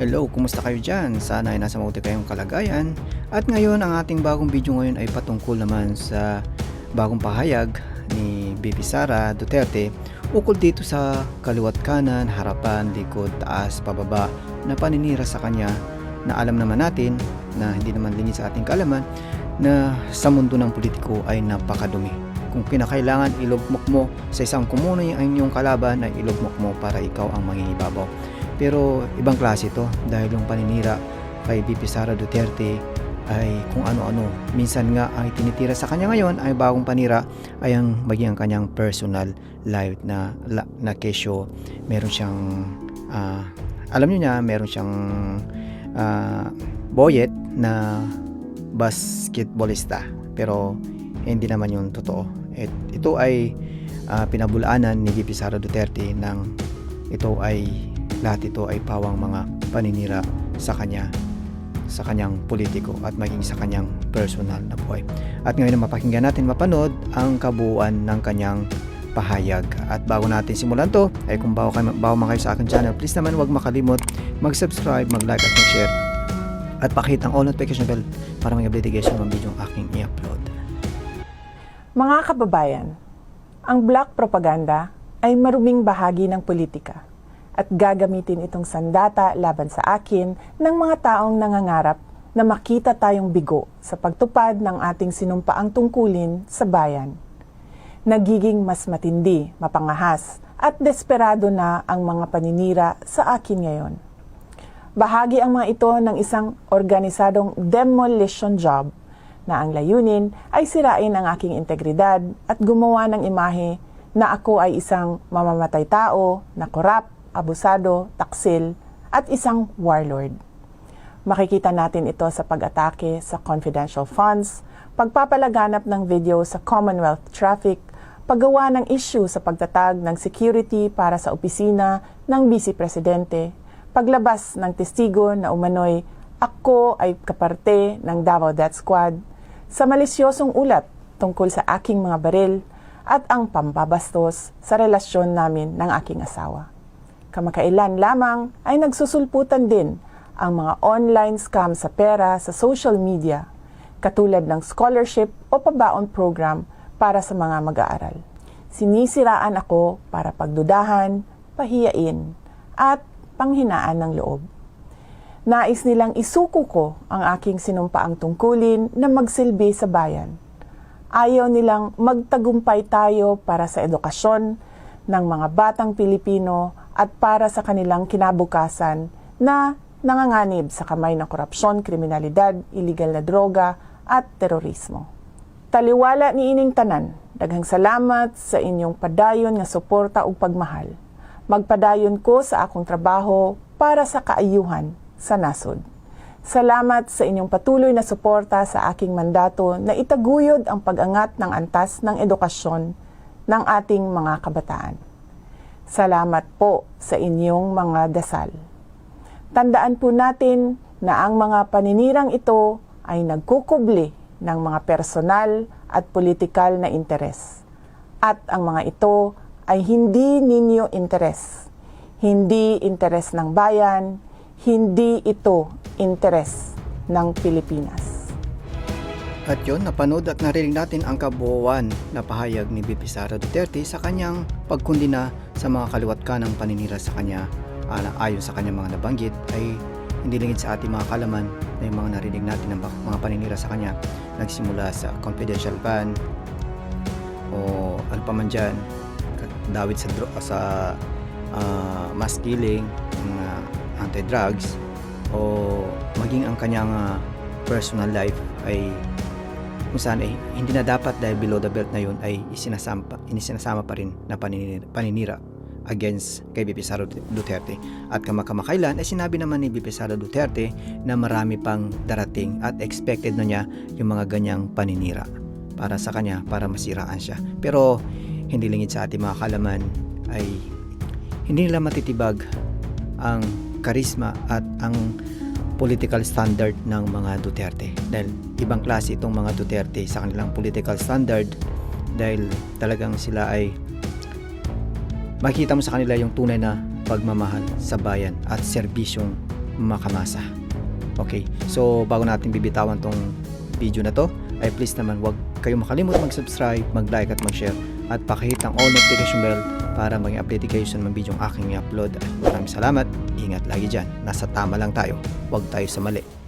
Hello, kumusta kayo dyan? Sana ay nasa mabuti kayong kalagayan. At ngayon, ang ating bagong video ngayon ay patungkol naman sa bagong pahayag ni Bibi Sara Duterte ukol dito sa kaliwat kanan, harapan, likod, taas, pababa na paninira sa kanya na alam naman natin na hindi naman lingid sa ating kaalaman na sa mundo ng politiko ay napakadumi. Kung kinakailangan ilugmok mo sa isang kumuno ang inyong kalaban ay ilugmok mo para ikaw ang mangingibabaw. Pero ibang klase ito dahil yung paninira kay BP Sara Duterte ay kung ano-ano. Minsan nga ang itinitira sa kanya ngayon ay bagong panira ay ang maging ang kanyang personal life na, la, na kesyo. Meron siyang, ah, alam niyo niya, meron siyang ah, boyet na basketballista. Pero hindi naman yung totoo. Et, ito ay ah, pinabulaanan ni BP Sara Duterte ng ito ay lahat ito ay pawang mga paninira sa kanya sa kanyang politiko at maging sa kanyang personal na buhay. At ngayon na mapakinggan natin mapanood ang kabuuan ng kanyang pahayag. At bago natin simulan to, ay kung bago, kayo, bago man kayo sa akin channel, please naman huwag makalimot mag-subscribe, mag-like at mag-share at pakita ang all notification bell para may update kayo sa mga video aking i-upload. Mga kababayan, ang black propaganda ay maruming bahagi ng politika at gagamitin itong sandata laban sa akin ng mga taong nangangarap na makita tayong bigo sa pagtupad ng ating sinumpaang tungkulin sa bayan. Nagiging mas matindi, mapangahas at desperado na ang mga paninira sa akin ngayon. Bahagi ang mga ito ng isang organisadong demolition job na ang layunin ay sirain ang aking integridad at gumawa ng imahe na ako ay isang mamamatay tao, na korap, abusado, taksil, at isang warlord. Makikita natin ito sa pag-atake sa confidential funds, pagpapalaganap ng video sa Commonwealth traffic, paggawa ng issue sa pagtatag ng security para sa opisina ng Vice Presidente, paglabas ng testigo na umano'y ako ay kaparte ng Davao Death Squad, sa malisyosong ulat tungkol sa aking mga baril at ang pambabastos sa relasyon namin ng aking asawa. Kamakailan lamang ay nagsusulputan din ang mga online scam sa pera sa social media, katulad ng scholarship o pabaon program para sa mga mag-aaral. Sinisiraan ako para pagdudahan, pahiyain, at panghinaan ng loob. Nais nilang isuko ko ang aking sinumpaang tungkulin na magsilbi sa bayan. Ayaw nilang magtagumpay tayo para sa edukasyon ng mga batang Pilipino at para sa kanilang kinabukasan na nanganganib sa kamay ng korupsyon, kriminalidad, iligal na droga at terorismo. Taliwala ni ining tanan, daghang salamat sa inyong padayon nga suporta ug pagmahal. Magpadayon ko sa akong trabaho para sa kaayuhan sa nasod. Salamat sa inyong patuloy na suporta sa aking mandato na itaguyod ang pag-angat ng antas ng edukasyon ng ating mga kabataan. Salamat po sa inyong mga dasal. Tandaan po natin na ang mga paninirang ito ay nagkukubli ng mga personal at politikal na interes. At ang mga ito ay hindi ninyo interes. Hindi interes ng bayan, hindi ito interes ng Pilipinas. At yun, napanood at narinig natin ang kabuuan na pahayag ni BP Sara Duterte sa kanyang pagkundina sa mga kaliwat kanang paninira sa kanya. Ala ayon sa kanyang mga nabanggit ay hindi lingid sa ating mga kalaman na yung mga narinig natin ng mga paninira sa kanya nagsimula sa confidential ban o ano pa man dyan dawit sa, sa ah, mass killing mga anti-drugs o maging ang kanyang ah, personal life ay kung saan ay hindi na dapat dahil below the belt na yun ay isinasama, inisinasama pa rin na paninira, paninira against kay BP Sara Duterte. At kamakamakailan ay sinabi naman ni BP Sara Duterte na marami pang darating at expected na niya yung mga ganyang paninira para sa kanya, para masiraan siya. Pero hindi lingid sa ating mga kalaman ay hindi nila matitibag ang karisma at ang political standard ng mga Duterte dahil ibang klase itong mga Duterte sa kanilang political standard dahil talagang sila ay makikita mo sa kanila yung tunay na pagmamahal sa bayan at serbisyong makamasa. Okay, so bago natin bibitawan tong video na to, ay please naman wag kayong makalimut mag-subscribe, mag-like at mag-share at pakihit ang all notification bell para maging updated kayo sa mga video aking i-upload. Maraming salamat, ingat lagi dyan. Nasa tama lang tayo, wag tayo sa mali.